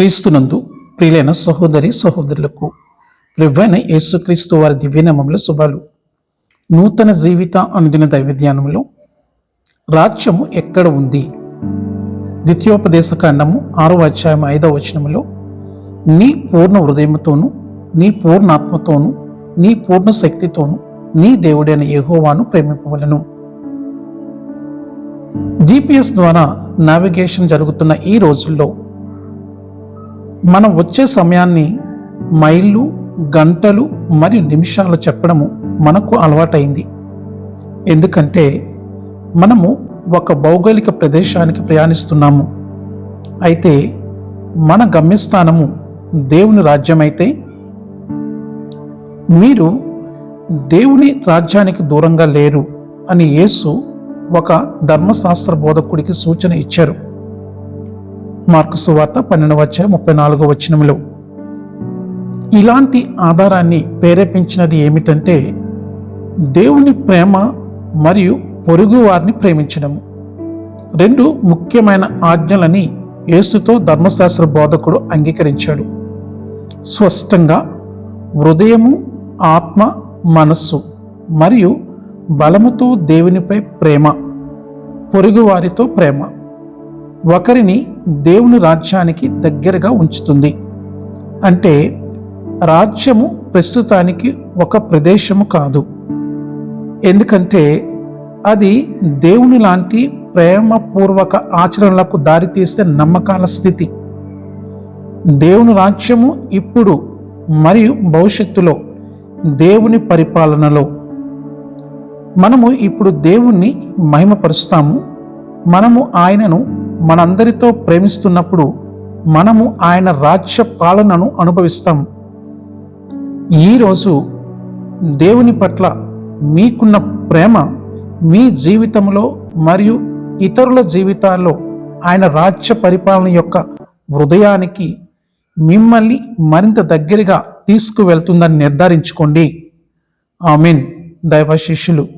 క్రీస్తునందు ప్రియులైన సహోదరి సహోదరులకు ప్రభువైన యేసుక్రీస్తు వారి దివ్యనామంలో శుభాలు. నూతన జీవిత అనుదిన దైవధ్యానంలో రాజ్యము ఎక్కడ ఉంది? ద్వితీయోపదేశ కాండము ఆరో అధ్యాయం ఐదవ వచనములో నీ పూర్ణ హృదయముతోను నీ పూర్ణాత్మతోను నీ పూర్ణ శక్తితోను నీ దేవుడైన యహోవాను ప్రేమిపవలను. జీపీఎస్ ద్వారా నావిగేషన్ జరుగుతున్న ఈ రోజుల్లో మనం వచ్చే సమయాన్ని మైళ్ళు గంటలు మరియు నిమిషాలు చెప్పడము మనకు అలవాటైంది. ఎందుకంటే మనము ఒక భౌగోళిక ప్రదేశానికి ప్రయాణిస్తున్నాము. అయితే మన గమ్యస్థానము దేవుని రాజ్యం అయితే మీరు దేవుని రాజ్యానికి దూరంగా లేరు అని యేసు ఒక ధర్మశాస్త్ర బోధకుడికి సూచన ఇచ్చారు. మార్కు సువార్త పన్నెండవ వచ్చే ముప్పై నాలుగో వచ్చినములు ఇలాంటి ఆధారాన్ని ప్రేరేపించినది ఏమిటంటే దేవుని ప్రేమ మరియు పొరుగు వారిని ప్రేమించడము. రెండు ముఖ్యమైన ఆజ్ఞలని యేసుతో ధర్మశాస్త్ర బోధకుడు అంగీకరించాడు. స్పష్టంగా హృదయము ఆత్మ మనస్సు మరియు బలముతో దేవునిపై ప్రేమ పొరుగువారితో ప్రేమ. ఒకరిని దేవుని రాజ్యానికి దగ్గరగా ఉంచుతుంది. అంటే రాజ్యము ప్రస్తుతానికి ఒక ప్రదేశము కాదు. ఎందుకంటే అది దేవుని లాంటి ప్రేమపూర్వక ఆచరణలకు దారితీసే నమ్మకాల స్థితి. దేవుని రాజ్యము ఇప్పుడు మరియు భవిష్యత్తులో దేవుని పరిపాలనలో. మనము ఇప్పుడు దేవుణ్ణి మహిమపరుస్తాము. మనము ఆయనను మనందరితో ప్రేమిస్తున్నప్పుడు మనము ఆయన రాజ్య పాలనను అనుభవిస్తాం. ఈరోజు దేవుని పట్ల మీకున్న ప్రేమ మీ జీవితంలో మరియు ఇతరుల జీవితాల్లో ఆయన రాజ్య పరిపాలన యొక్క హృదయానికి మిమ్మల్ని మరింత దగ్గరగా తీసుకువెళ్తుందని నిర్ధారించుకోండి. ఆమెన్. దైవ శిష్యులు